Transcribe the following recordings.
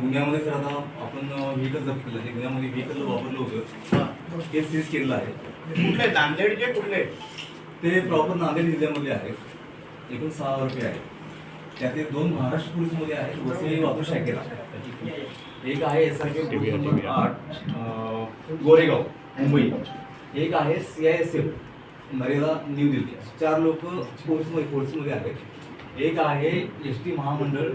गुन्ह्यामध्ये सर आता आपण व्हेकल जप्त केलं. ते गुन्ह्यामध्ये व्हेकल वापरलं होतं हे सीज केलेलं आहे. कुठले? नांदेडचे कुठले? ते प्रॉपर नांदेड जिल्ह्यामध्ये आहेत एकूण सहा रुपये आहेत. त्यातले दोन महाराष्ट्र पोलीसमध्ये आहेत. वसई वाहतूक शाखेला एक आहे एस आर पी नंबर आठ गोरेगाव मुंबई. एक आहे C I S F Narela New Delhi. चार लोक पोलीसमध्ये पोलीसमध्ये आहेत. एक आहे एस टी महामंडळ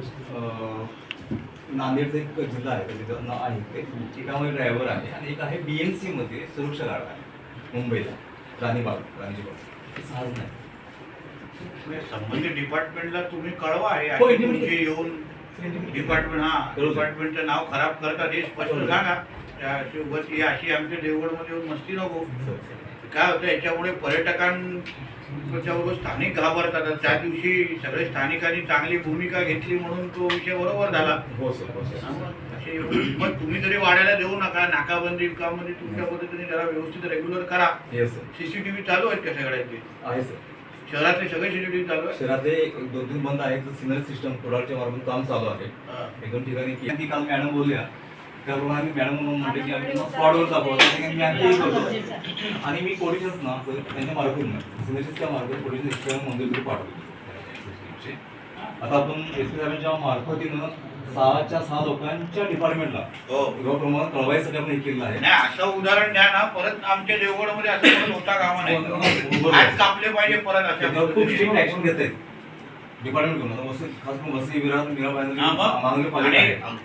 नांदेडचा एक जिल्हा आहे नाव आहे ते एकामध्ये ड्रायव्हर आहे आणि एक आहे बी एम सीमध्ये सुरक्षा गार्ड आहे मुंबईला राणीबाग राणीबाग. सहाच नाही. संबंधित डिपार्टमेंटला तुम्ही कळवा हे हो, intimate तुमचे येऊन डिपार्टमेंट हा बरोबर. डिपार्टमेंटचं नाव खराब करतात हे स्पष्ट बरोबर. सांगा. त्या अशी उगाच ही अशी आमच्या देवगडमध्ये येऊन मस्ती नको. सर, काय होतं याच्यामुळे पर्यटकांच्या बरोबर स्थानिक घाबरतात. त्या दिवशी सगळे स्थानिकांनी चांगली भूमिका घेतली म्हणून तो विषय बरोबर झाला. हो सर हो सर. पण तुम्ही तरी वाढायला देऊ नका. नाकाबंदी कामध्ये तुमच्या पद्धतीने जरा व्यवस्थित रेग्युलर करा. सीसीटीव्ही चालू आहेत का सगळ्यांचे? आहे सर. शहरातले सगळे सीसीटीव्ही चालू आहेत? शहरातले एक दोन तीन बंद आहेत. सिग्नल सिस्टम प्रोडक्टच्या मार्फत काम चालू आहे. एक दोन ठिकाणी काल मॅडम बोलल्या त्याप्रमाणे मॅडम म्हणून म्हणते की आम्ही दाखवतो ठिकाणी मी आणखी करतो आणि मी कोडिशन्स ना त्यांच्या मार्फत नाही. मार्फत कोडिशन सिस्टम मंजुरी पाठवतो. आता आपण एस पी साहेबांच्या मार्फतीनं सहाच्या सहा लोकांच्या डिपार्टमेंटला हो. प्रमाणात कळवायसाठी आपण हे केलं आहे. नाही असं उदाहरण द्या ना परत आमच्या देवगडमध्ये असं होता कामा हो, नाही बरोबर. हात कापले पाहिजे परत अशा खूप. स्ट्रिक्ट ऍक्शन घेत आहेत डिपार्टमेंट वसई खास करून वसई विरार मीरा हा, मग.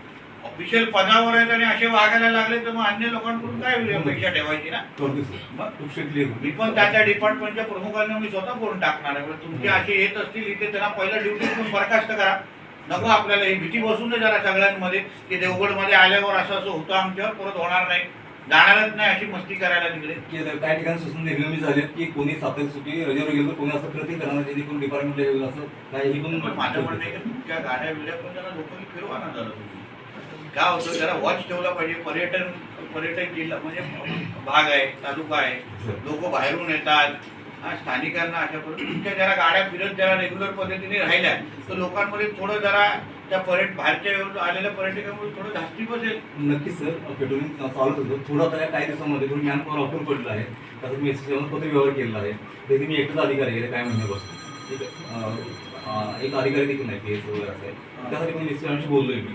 ऑफिशियल पदावर आहेत आणि असे वागायला लागले तर मग अन्य लोकांकडून काय अपेक्षा ठेवायची ना? स्ट्रिक्टली मी पण त्या त्या डिपार्टमेंटच्या प्रमुखांना मी स्वतः फोन टाकणार आहे. तुमचे असे येत असतील इथे त्यांना पहिलं ड्युटीतून बरखास्त करा. नको आपल्याला ही भीती बसून दे जरा सगळ्यांमध्ये की देवगडमध्ये आल्यावर असं असं होतं आमच्यावर परत होणार नाही. जाणारच नाही अशी मस्ती करायला तिकडे. काही ठिकाणी सूचना की कोणी साप्ताहिक सुट्टी रजेवर गेलो कोणी असं प्रति करणार जेणेकरून डिपार्टमेंटला येईल असं काही पण पण माझं म्हणणं आहे की तुमच्या गाड्या बिड्या पण जरा लोकांनी फिरवा ना जरा तुम्ही काय होतं जरा वॉच ठेवला पाहिजे. पर्यटन पर्यटन जिल्हा म्हणजे भाग आहे तालुका आहे. लोक बाहेरून येतात. हा, स्थानिकांना अशा तुमच्या जरा गाड्या फिरत जरा रेग्युलर पद्धतीने राहिल्या तर लोकांमध्ये थोडं जरा त्या पर्यट बाहेरच्या आलेल्या पर्यटकांमध्ये थोडं धास्ती बसेल. नक्कीच सर. पेट्रोलिंग चालू होतं थोडं आता काही दिवसामध्ये थोडी मॅन पॉवर ऑफर पडलं आहे. त्याचं मी पत्र व्यवहार केलेला आहे. त्याचे मी एकटाच अधिकारी गेले काय महिन्यापासून एक अधिकारी देखील नाही पी एस वगैरे असं आहे. त्यासाठी पण मिस्टरांशी बोललोय मी.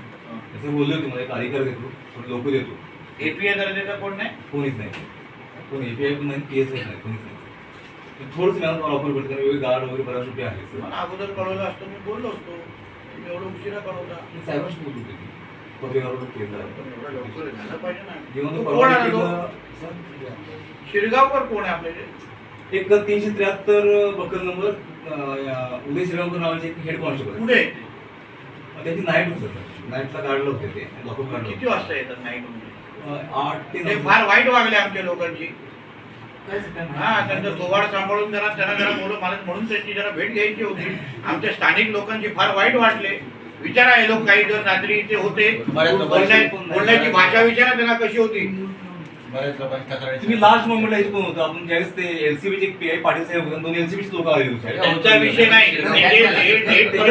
त्याचं बोललोय तुम्हाला एक अधिकारी देतो थोडे लोक देतो. एपीआय दर्जाचा कोण नाही? कोणीच नाही. कोणी एपीआय पण नाही पी एस नाही कोणीच नाही. थोडंच मॅन पॉवर ऑफर पडतं वेगळे गार्ड वगैरे बऱ्याच रुपये सर मला अगोदर कळवलं असतं मी बोललो असतो. एवढं उशिरा मी साहेबांशी होते लवकर आहे शिरगावकर कोण आहे आपल्याकडे एक तीनशे त्र्याहत्तर बकल नंबर उदय श्रीरामपूर नावाचे हेड कॉन्स्टेबल पुढे त्याची नाईट होतं. नाईटला काढलं होते ते. लॉकअप काढलं किती. वाजता येतात नाही म्हणजे अं, आठ ते ते नऊ. फार वाईट वागले आमच्या लोकांची. काहीच. हा त्यांचं थोबाड सांभाळून जरा त्यांना जरा बोलू मला म्हणून त्यांची जरा भेट घ्यायची होती. आमच्या स्थानिक लोकांची फार वाईट वाटले. विचारा हे लोक काही जर रात्री इथे होते. बऱ्याच लोकांची बोलण्या- पण नाही. बोलण्याची भाषा विचारा त्यांना कशी होती. बऱ्याच लोकांची तक्रारी तुम्ही लास्ट मोमेंटला हे पण होतं. आपण ज्यावेळेस ते एलसीबीचे पी आय पाटील साहेब होते दोन एलसीबीचे लोक आले होते. त्यांचा विषय नाही. म्हणजे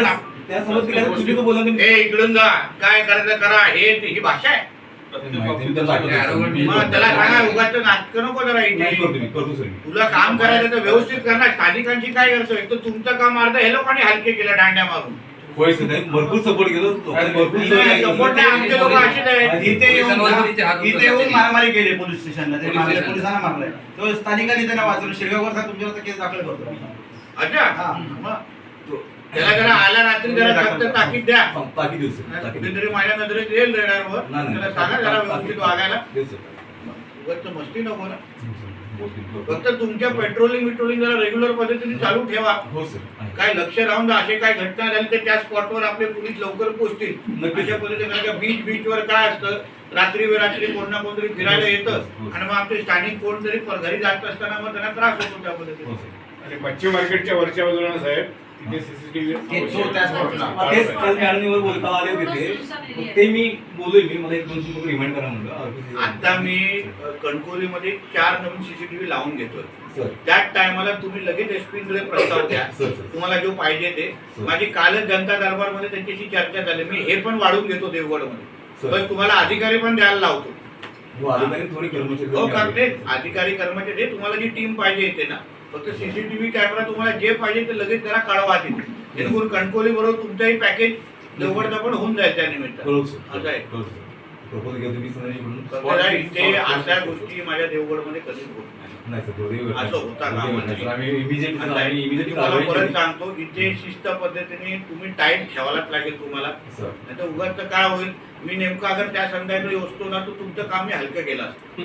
हे इकडून जा. काय करायचं करा. हे ही भाषा आहे. मग त्याला सांगा उगाच नाटक नको जरा इथे तुला काम करायचं तर व्यवस्थित करणार. स्थानिकांची काय करतो एक तर तुमचं काम अर्ध हे लोकांनी हलके केलं दांड्या मारून. भरपूर सपोर्ट. सपोर्ट नाही आमचे लोक असेच आहेत इथे येऊन इथे. मारामारी केली पोलीस स्टेशनला. ते पोलीस मारले. पोलिसांना मारलाय. तो स्थानिकांनी त्यांना वाचवलं. शिरगावकर तुमच्यावर केस दाखल करतो. अच्छा. हा. मग. त्याला जरा आला रात्री जरा फक्त ताकीद द्या हा, ताकीद देऊ सर ताकीद देऊ. कुठेतरी माझ्या नजरेत येईल रेडारवर नाही, नाही. त्याला सांगा जरा व्यवस्थित वागायला देऊ सर. उगाच तर मस्ती नको ना बोलतील. फक्त तुमच्या पेट्रोलिंग बिट्रोलिंग जरा रेग्युलर पद्धतीने चालू ठेवा हो सर आहे. काय लक्ष राहून जर असे काय घटना झाली तर त्या स्पॉटवर आपले पोलीस लवकर पोहोचतील नक्कीच. अशा पद्धतीने कारण का बीच बीचवर काय असतं रात्री बेरात्री कोण ना कोणतरी फिरायला येतं आणि मग आपले स्थानिक कोणतरी पर- घरी जात असताना मग त्यांना त्रास होतो त्या हो पद्धतीने सर आणि मच्छी मार्केटच्या वरच्या बाजूला साहेब तिथे ते तो त्याच बाजूला. तेच काल मॅडमवर बोलता आले होते ते. मग ते मी बोललोय मी मला एक दोन तीन रिमाइंड करा म्हणलं. आता मी अ, कणकवलीमध्ये चार नवीन सीसीटीव्ही लावून घेतोय. सर. त्याच टायमाला तुम्ही लगेच एसपी कडे प्रस्ताव द्या. Sir, sir. तुम्हाला जो पाहिजे ते. सर. माझी कालच जनता दरबारमध्ये त्यांच्याशी चर्चा झाली. मी हे पण वाढवून घेतो देवगडमध्ये. पण तुम्हाला अधिकारी पण द्यायला लावतो. हो अधिकारी थोडी कर्मचारी हो कमी आले. करते अधिकारी कर्मचारी तुम्हाला जी टीम पाहिजे येते ना. फक्त सीसीटीव्ही कॅमेरा तुम्हाला जे पाहिजे ते लगेच त्याला कळवा तिथे. जेणेकरून कणकोली बरोबर तुमचंही पॅकेज देवगडचा पण होऊन जाईल त्या निमित्त. असं आहे. अशा गोष्टी माझ्या देवगडमध्ये कधीच होत नाही. असं होता परत. सांगतो इथे शिस्त पद्धतीने तुम्ही टाईट ठेवायलाच लागेल तुम्हाला. नाही तर उगाच काय होईल? मी नेमकं अगर त्या संध्याकाळी असतो ना तर तुमचं काम मी हलकं केलं असतं.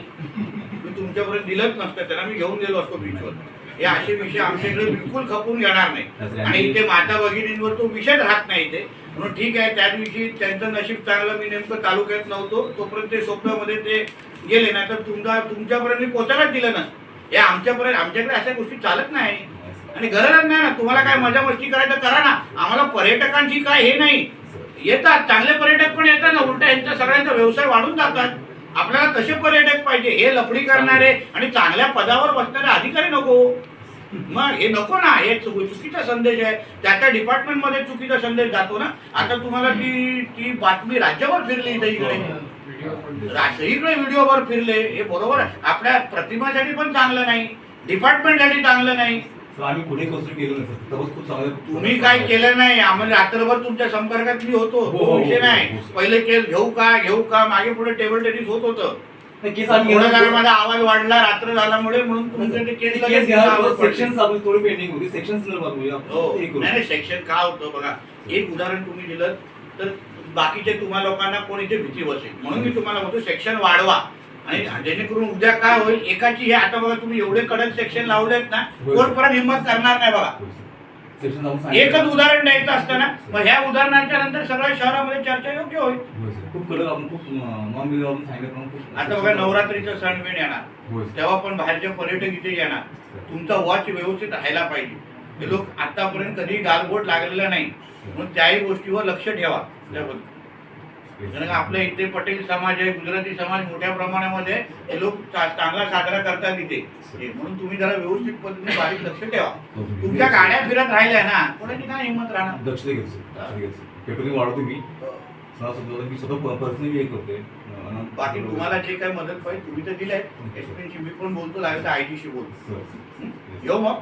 मी तुमच्यापर्यंत दिलंच नसतं त्याला मी घेऊन गेलो असतो बीचवर हे असे विषय आमच्याकडे बिलकुल खपून येणार नाही. आणि इथे माता भगिनींवर तो विषय राहत नाही इथे. म्हणून ठीक आहे त्या दिवशी त्यांचं नशीब चांगलं मी नेमकं तालुक्यात नव्हतो. तोपर्यंत ते सोप्यामध्ये ते गेले. ना तर तुमचा तुमच्यापर्यंत मी पोचायलाच दिलं नसतं. हे आमच्यापर्यंत आमच्याकडे अशा गोष्टी चालत नाही. आणि गरजच नाही ना. तुम्हाला काय मजा मस्ती करायचं करा ना. आम्हाला पर्यटकांची काय हे नाही. येतात. चांगले पर्यटक पण येतात ना. उलटा यांचा सगळ्यांचा व्यवसाय वाढून जातात. आपल्याला तसे पर्यटक पाहिजे. हे लफडी करणारे आणि चांगल्या पदावर बसणारे अधिकारी नको. मग हे नको ना. हे चुकीचा संदेश आहे. त्या त्या डिपार्टमेंटमध्ये चुकीचा संदेश जातो ना. आता तुम्हाला ती ती बातमी राज्यभर फिरली इथे इकडे. रा- सगळीकडे व्हिडिओवर फिरले. हे बरोबर आहे. आपल्या प्रतिमासाठी पण चांगलं नाही. डिपार्टमेंटसाठी चांगलं नाही. आम्ही पुढे कसं केलं नाही सर. तबच खूप चांगलं तुम्ही काय केलं नाही आम्हाला रात्रभर तुमच्या संपर्कात मी होतो. हो, तो हो, विषय हो, नाही. हो. पहिले केस घेऊ का घेऊ का मागे पुढे टेबल टेनिस होत होतं. नाही, केस आम्ही माझा आवाज वाढला रात्र झाल्यामुळे म्हणून तुमचं ते केस केस लगेच घेणार आवाज पडले. सेक्शन आपली थोडी पेंडिंग होती. सेक्शन आपण. हो. करू. नाही नाही, सेक्शन का होतं बघा. एक उदाहरण तुम्ही दिलं तर बाकीचे तुम्हा लोकांना कोण इथे भीती बसेल? म्हणून मी तुम्हाला म्हणतो सेक्शन वाढवा. आणि जेणेकरून उद्या काय होईल एकाची हे आता बघा तुम्ही एवढे कडक सेक्शन लावलेत ना. कोण परत हिंमत करणार नाही बघा. एकच उदाहरण द्यायचं असतं ना मग ह्या उदाहरणाच्या नंतर सगळ्या शहरामध्ये चर्चा योग्य होईल. खूप कडक आपण खूप सांगितलं आता बघा नवरात्रीचा सण बिण येणार. तेव्हा पण बाहेरचे पर्यटक इथे येणार. तुमचा वॉच व्यवस्थित राहायला पाहिजे. हे लोक आतापर्यंत कधी गालबोट लागलेला नाही. म्हणून त्याही गोष्टीवर लक्ष ठेवा. त्याबद्दल. कारण का आपल्या इथे पटेल समाज आहे गुजराती समाज मोठ्या प्रमाणामध्ये हे लोक चांगला साजरा करतात इथे. हे म्हणून तुम्ही जरा व्यवस्थित पद्धतीने बारीक लक्ष ठेवा. तुमच्या गाड्या फिरत राहिल्या ना कोणाची काय हिंमत राहणार? सर. पेट्रोलिंग वाढवतो मी. सणासुद्धा मी स्वतः पर्सनली हे करते बाकी तुम्हाला जे काही मदत पाहिजे तुम्ही तर दिले एसपीशी मी पण बोलतो लागेल तर आयजीशी बोलतो. येऊ मग.